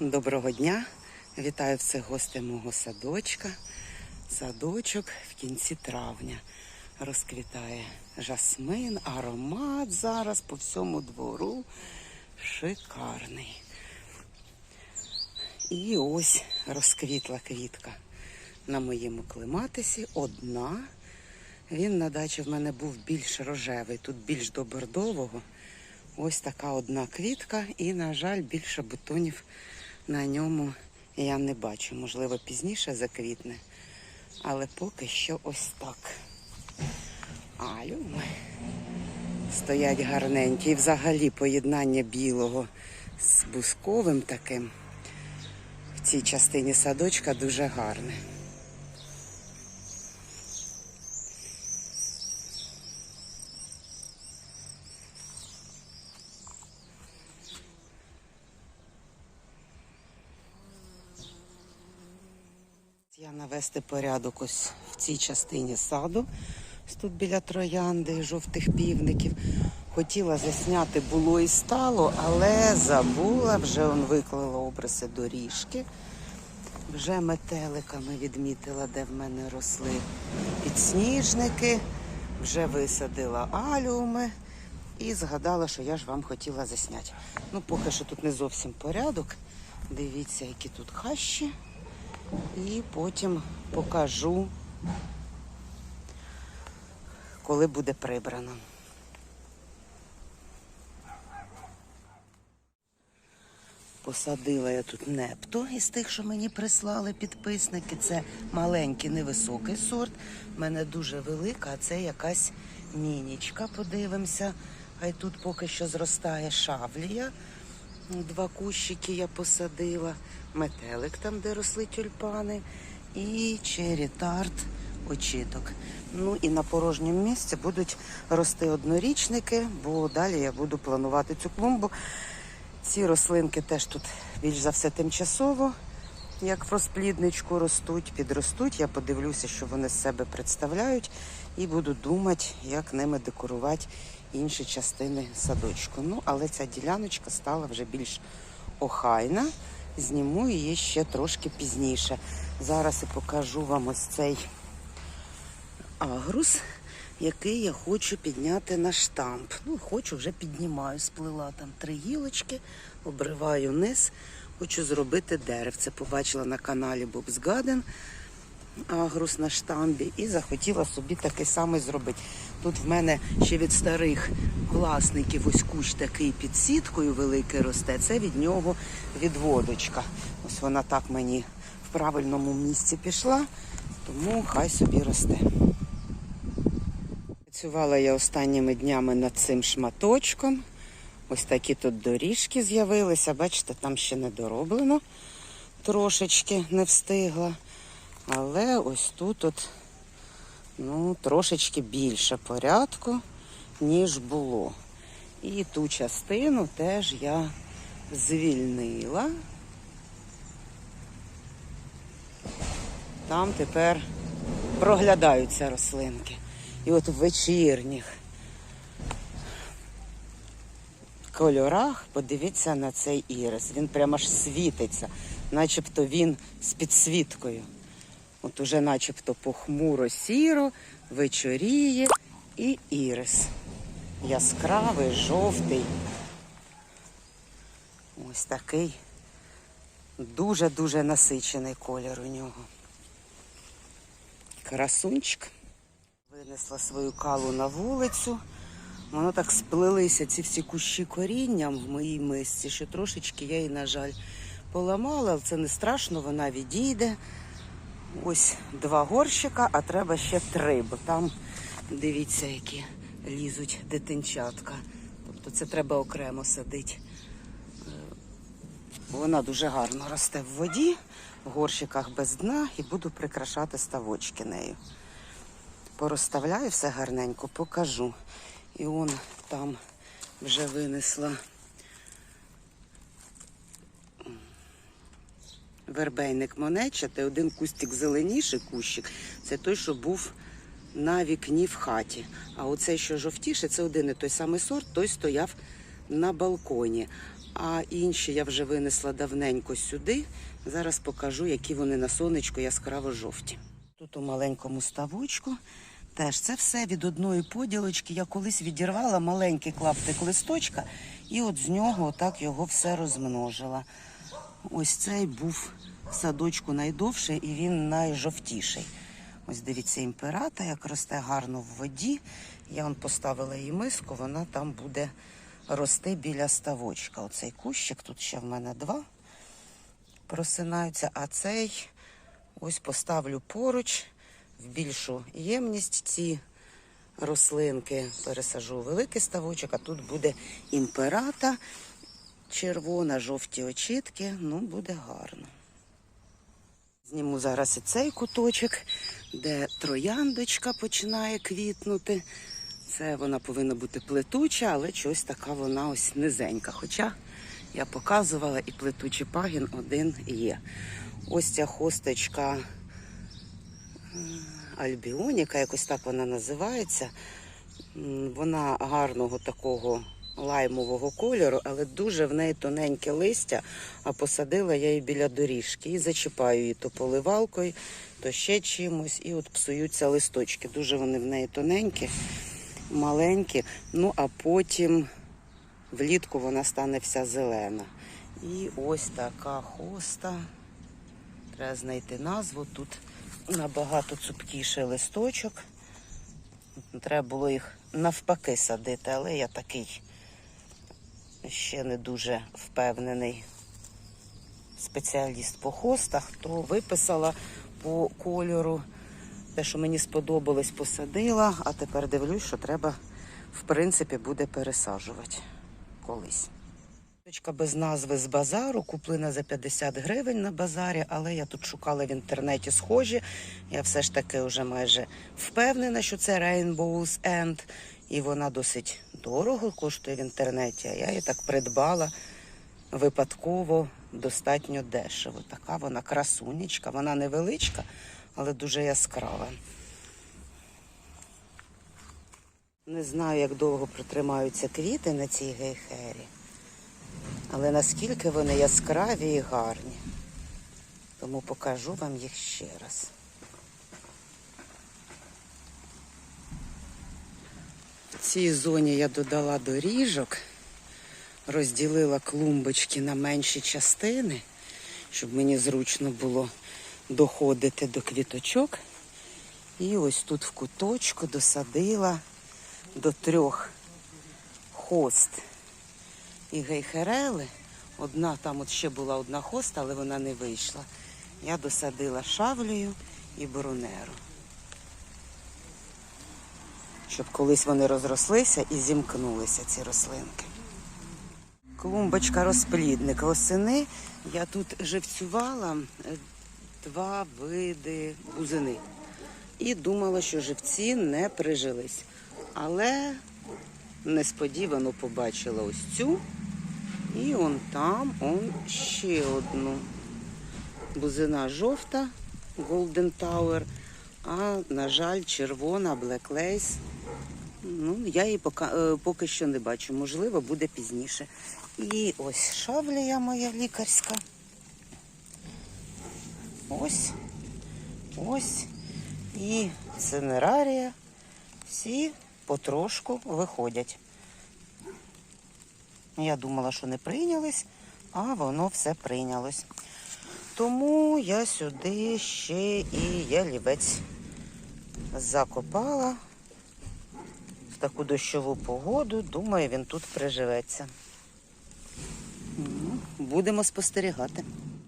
Доброго дня! Вітаю всіх гостей мого садочка. Садочок в кінці травня. Розквітає жасмин, аромат зараз по всьому двору. Шикарний. І ось розквітла квітка на моєму клематисі. Одна. Він на дачі в мене був більш рожевий, тут більш до бордового. Ось така одна квітка, і, на жаль, більше бутонів на ньому я не бачу. Можливо, пізніше заквітне. Але поки що ось так. Алюми стоять гарненькі. І взагалі поєднання білого з бусковим таким в цій частині садочка дуже гарне. Навести порядок ось в цій частині саду. Ось Тут біля троянди, жовтих півників. Хотіла засняти було і стало, але забула, вже он виклала обриси доріжки. Вже метеликами відмітила, де в мене росли підсніжники, вже висадила алюми і згадала, що я ж вам хотіла засняти. Ну, поки що тут не зовсім порядок. Дивіться, які тут хащі. І потім покажу, коли буде прибрано. Посадила я тут непто із тих, що мені прислали підписники. Це маленький невисокий сорт. У мене дуже велика, а це якась мінічка. Подивимося. Хай тут поки що зростає шавлія. Два кущики я посадила, метелик там, де росли тюльпани, і черітарт очіток. Ну і на порожньому місці будуть рости однорічники, бо далі я буду планувати цю клумбу. Ці рослинки теж тут більш за все тимчасово, як в розплідничку ростуть, підростуть. Я подивлюся, що вони з себе представляють, і буду думати, як ними декорувати інші частини садочку. Ну, але ця діляночка стала вже більш охайна. Зніму її ще трошки пізніше. Зараз і покажу вам ось цей агрус, який я хочу підняти на штамп. Ну, хочу, вже піднімаю, сплила там три гілочки, обриваю низ. Хочу зробити деревце. Побачила на каналі Bob's Garden агрус на штамбі і захотіла собі такий самий зробити. Тут в мене ще від старих власників ось кущ такий під сіткою великий росте. Це від нього відводочка. Ось вона так мені в правильному місці пішла, тому хай собі росте. Працювала я останніми днями над цим шматочком. Ось такі тут доріжки з'явилися. Бачите, там ще не дороблено. Трошечки не встигла. Але ось тут от, ну, трошечки більше порядку, ніж було. І ту частину теж я звільнила. Там тепер проглядаються рослинки. І от в вечірніх кольорах подивіться на цей ірис. Він прямо аж світиться, начебто він з підсвіткою. От уже начебто похмуро сіро, вечоріє і ірис. Яскравий, жовтий. Ось такий дуже-дуже насичений колір у нього. Красунчик. Винесла свою калу на вулицю. Воно так сплелися ці всі кущі корінням в моїй мисці, що трошечки я її, на жаль, поламала, але це не страшно, вона відійде. Ось два горщика, а треба ще три, бо там, дивіться, які лізуть дитинчатка. Тобто це треба окремо садити. Е, Вона дуже гарно росте в воді, в горщиках без дна і буду прикрашати ставочки нею. Порозставляю все гарненько, покажу. І он там вже винесла вербейник монечати, один кустик зеленіший кущик. Це той, що був на вікні в хаті. А оцей, що жовтіше, це один і той самий сорт, той стояв на балконі. А інші я вже винесла давненько сюди. Зараз покажу, які вони на сонечку яскраво жовті. Тут у маленькому ставочку теж це все від одної поділочки. Я колись відірвала маленький клаптик листочка, і от з нього отак його все розмножила. Ось цей був садочку найдовший і він найжовтіший. Ось дивіться, імперата, як росте гарно в воді. Я он поставила їй миску, вона там буде рости біля ставочка. Оцей кущик, тут ще в мене два просинаються, а цей ось поставлю поруч в більшу ємність ці рослинки. Пересажу великий ставочок, а тут буде імперата, червона, жовті очітки. Ну, буде гарно. Зніму зараз і цей куточок, де трояндочка починає квітнути. Це вона повинна бути плетуча, але щось така вона ось низенька. Хоча я показувала і плетучий пагін один є. Ось ця хосточка е, альбіоніка, якось так вона називається. Вона гарного такого лаймового кольору, але дуже в неї тоненьке листя, а посадила я її біля доріжки і зачіпаю її то поливалкою, то ще чимось, і от псуються листочки. Дуже вони в неї тоненькі, маленькі. Ну а потім влітку вона стане вся зелена. І ось така хоста. Треба знайти назву. Тут набагато цупкіший листочок. Треба було їх навпаки садити, але я такий ще не дуже впевнений спеціаліст по хостах, то виписала по кольору те, що мені сподобалось, посадила, а тепер дивлюсь, що треба, в принципі, буде пересаджувати колись. Точка без назви з базару, куплена за 50 гривень на базарі, але я тут шукала в інтернеті схожі. Я все ж таки вже майже впевнена, що це Rainbow's End, і вона досить дорого коштує в інтернеті. А я її так придбала випадково достатньо дешево. Така вона красунечка, вона невеличка, але дуже яскрава. Не знаю, як довго протримаються квіти на цій гейхері. Але наскільки вони яскраві і гарні. Тому покажу вам їх ще раз. Цій зоні я додала доріжок, розділила клумбочки на менші частини, щоб мені зручно було доходити до квіточок. І ось тут в куточку досадила до трьох хост і гейхерели. Одна там от ще була одна хоста, але вона не вийшла. Я досадила шавлею і брунеру. Щоб колись вони розрослися і зімкнулися, ці рослинки. Клумбочка розплідник. Осени я тут живцювала е, два види бузини. І думала, що живці не прижились. Але несподівано побачила ось цю. І он там, он ще одну. Бузина жовта, Golden Tower, а, на жаль, червона Black Lace. Ну, я її поки, е, поки що не бачу. Можливо, буде пізніше. І ось шавлія моя лікарська. Ось. Ось. І цинерарія. Всі потрошку виходять. Я думала, що не прийнялись, а воно все прийнялось. Тому я сюди ще і ялівець закопала таку дощову погоду. Думаю, він тут приживеться. Ну, Будемо спостерігати.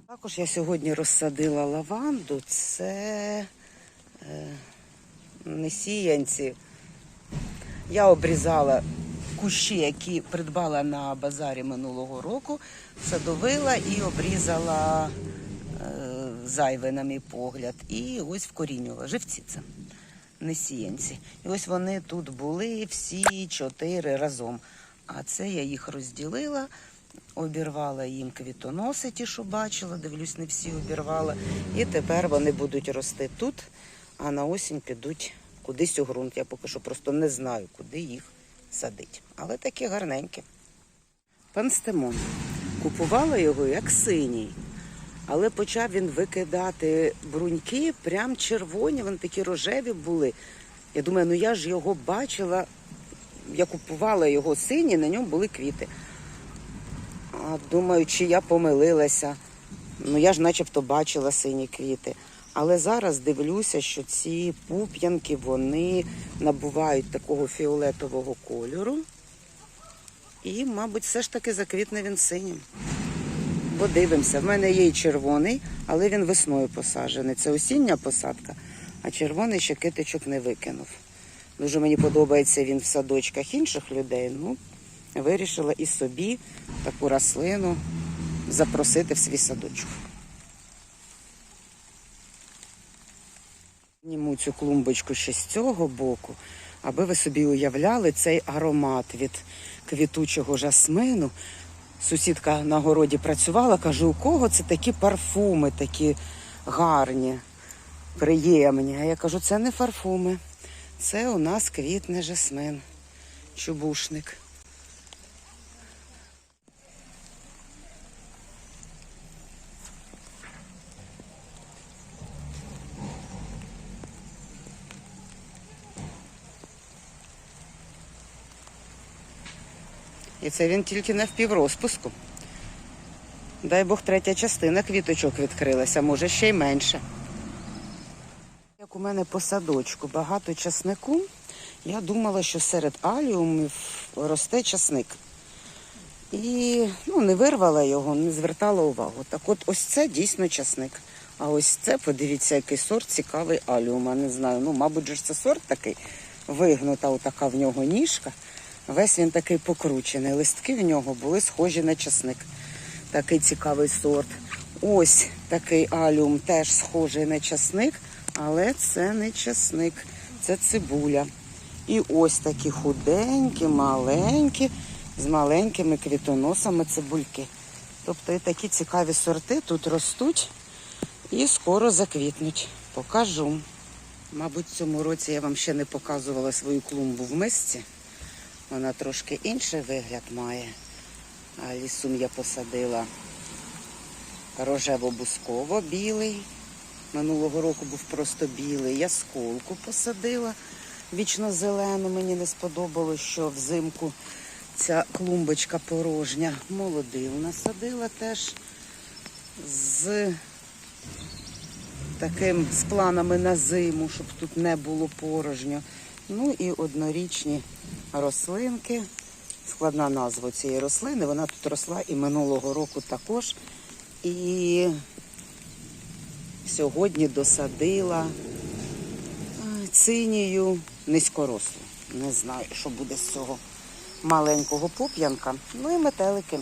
Також я сьогодні розсадила лаванду. Це е, не сіянці. Я обрізала кущі, які придбала на базарі минулого року, садовила і обрізала е, зайве, на мій погляд. І ось вкорінювала. Живці це, не сіянці. І ось вони тут були всі чотири разом. А це я їх розділила, обірвала їм квітоноси, ті, що бачила, дивлюсь, не всі обірвала. І тепер вони будуть рости тут, а на осінь підуть кудись у ґрунт. Я поки що просто не знаю, куди їх садить. Але такі гарненькі. Панстемон. купувала його як синій. Але почав він викидати бруньки, прям червоні, вони такі рожеві були. Я думаю, ну я ж його бачила, я купувала його синій, на ньому були квіти. А думаю, чи я помилилася. Ну я ж начебто бачила сині квіти. Але зараз дивлюся, що ці пуп'янки вони набувають такого фіолетового кольору. І, мабуть, все ж таки заквітне він синім. Подивимося, в мене є і червоний, але він весною посаджений. Це осіння посадка, а червоний ще китичок не викинув. Дуже мені подобається він в садочках інших людей. Ну, вирішила і собі таку рослину запросити в свій садочок. Зніму цю клумбочку ще з цього боку, аби ви собі уявляли цей аромат від квітучого жасмину. Сусідка на городі працювала, каже, у кого це такі парфуми, такі гарні, приємні. А я кажу, це не парфуми, це у нас квітне жасмин, чубушник. І це він тільки не в піврозпуску. Дай Бог, третя частина квіточок відкрилася, може ще й менше. Як у мене по садочку багато часнику, я думала, що серед аліумів росте часник. І ну, не вирвала його, не звертала увагу. Так от ось це дійсно часник. А ось це, подивіться, який сорт цікавий аліума. Не знаю. Ну, мабуть, ж це сорт такий вигнута, отака в нього ніжка. Весь він такий покручений. Листки в нього були схожі на часник. Такий цікавий сорт. Ось такий аліум теж схожий на часник, але це не часник, це цибуля. І ось такі худенькі, маленькі, з маленькими квітоносами цибульки. Тобто і такі цікаві сорти тут ростуть і скоро заквітнуть. Покажу. Мабуть, цьому році я вам ще не показувала свою клумбу в мисці. Вона трошки інший вигляд має. А лісум я посадила рожево-бусково білий. Минулого року був просто білий. Я сколку посадила вічно зелену. Мені не сподобалось, що взимку ця клумбочка порожня. Молодил насадила теж з таким з планами на зиму, щоб тут не було порожньо. Ну і однорічні рослинки. Складна назва цієї рослини. Вона тут росла і минулого року також. І сьогодні досадила е, цинію низькорослу. Не знаю, що буде з цього маленького пуп'янка. Ну і метелики.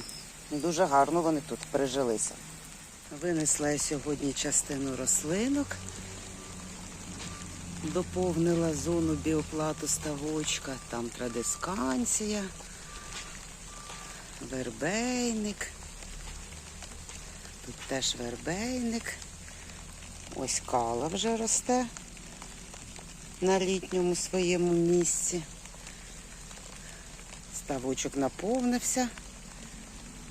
Дуже гарно вони тут прижилися. Винесла я сьогодні частину рослинок доповнила зону біоплату ставочка. Там традисканція, вербейник. Тут теж вербейник. Ось кала вже росте на літньому своєму місці. Ставочок наповнився.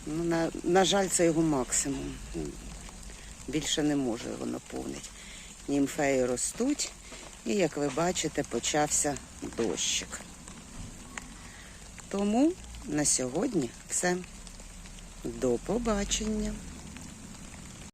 Ну, на, на жаль, це його максимум. Більше не може його наповнити. Німфеї ростуть. І, як ви бачите, почався дощик. Тому на сьогодні все. До побачення.